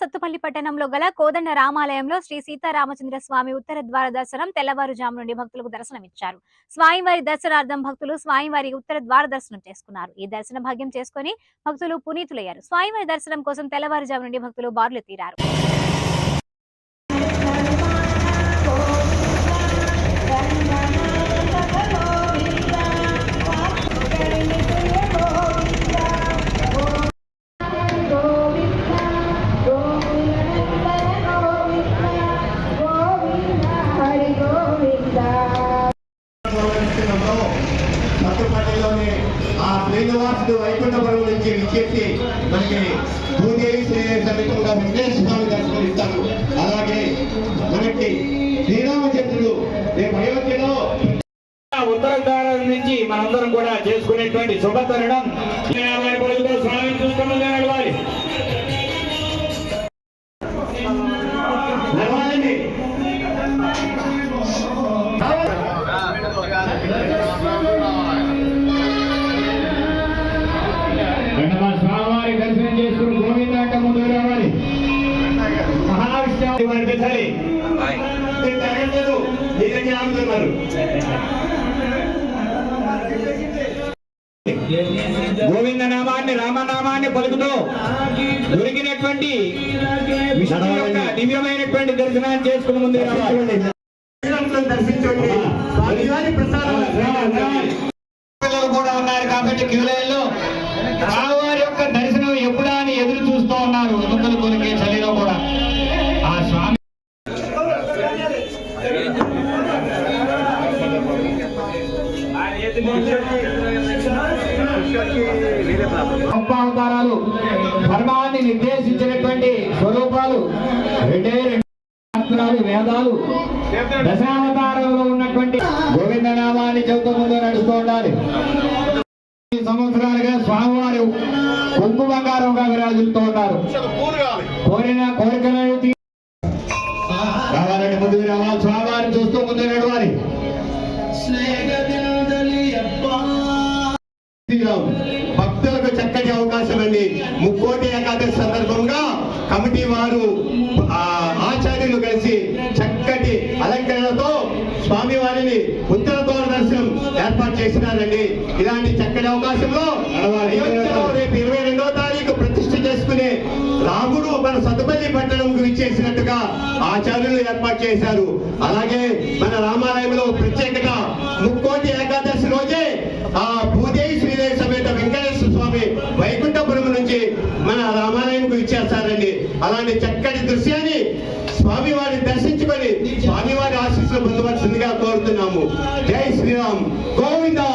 సత్తుపల్లి పట్టణంలో గల కోదండ రామాలయంలో శ్రీ సీతారామచంద్ర స్వామి ఉత్తర ద్వార దర్శనం తెల్లవారుజాము నుండి భక్తులకు దర్శనమిచ్చారు. స్వామివారి దర్శనార్థం భక్తులు స్వామివారి ఉత్తర ద్వార దర్శనం చేసుకున్నారు. ఈ దర్శన భాగ్యం చేసుకుని భక్తులు పునీతులయ్యారు. స్వామివారి దర్శనం కోసం తెల్లవారుజాము నుండి భక్తులు బారులు తీరారు. శ్రీనివాసుడు వైకుంఠపురం నుంచి విచ్చేసి మనకి భూదేవి శ్రీ సమేతంగా వెంకటేశ్వర స్వామి దర్శనం ఇస్తారు అలాగే మనకి శ్రీరామచంద్రుడు రేపు అయోధ్యలో ఉత్తర ద్వారం నుంచి మనందరం కూడా చేసుకునేటువంటి శుభతరుణం స్వామి అంటే ముందుకు రావాలి. మహావిష్ణువు తరగలేదు ఆగుతున్నారు గోవింద నామాన్ని రామనామాన్ని పలుకుతూ దొరికినటువంటి విష్ణు యొక్క దివ్యమైనటువంటి దర్శనాన్ని చేసుకుని రావాలి. శ్రీరాములను దర్శించండి. ప్రసాదం కూడా ఉన్నారు కాబట్టి ఉన్నారు ఎముకలు కొలికే చలిలో కూడా ఆ స్వామి గొప్ప అవతారాలు ధర్మాన్ని నిర్దేశించినటువంటి స్వరూపాలు రెండే రెండు శాస్త్రాలు వేదాలు దశావతారంలో ఉన్నటువంటి గోవింద నామాన్ని చెబుతూ ముందు నడుస్తూ ఉండాలి. సంవత్సరాలుగా స్వామివారి కుంకు బంగారంగా విరాజులుతూ ఉన్నారు కోరిన కోరికలను రావాలండి ముందుకు రావాలి. స్వామివారిని చూస్తూ ముందు నడవాలి. భక్తులకు చక్కటి అవకాశం అండి ముక్కోటి ఏకాదశి సందర్భంగా కమిటీ వారు ఆ, ఆచార్యులు కలిసి చక్కటి అలంకరణతో స్వామి వారిని ఉత్తర ద్వార దర్శనం ఏర్పాటు చేసినారండి. ఇలాంటి చక్కటి అవకాశంలో రాముడు మన సతపల్లి పట్టణం గురించి చేసినట్టుగా ఆచార్యులు ఏర్పాటు చేశారు. అలాగే మన రామాలయంలో ప్రత్యేకత ముక్కోటి ఏకాదశి రోజే ఆ భూదేవి శ్రీదేవి సమేత వెంకటేశ్వర స్వామి వైకుంఠపురం నుంచి మన రామాలయంకు ఇచ్చేస్తారండి. అలాంటి చక్కటి దృశ్యాన్ని స్వామివారిని దర్శించుకొని స్వామివారి ఆశీస్సులు పొందవలసిందిగా కోరుతున్నాము. జై శ్రీరామ్. గోవిందా.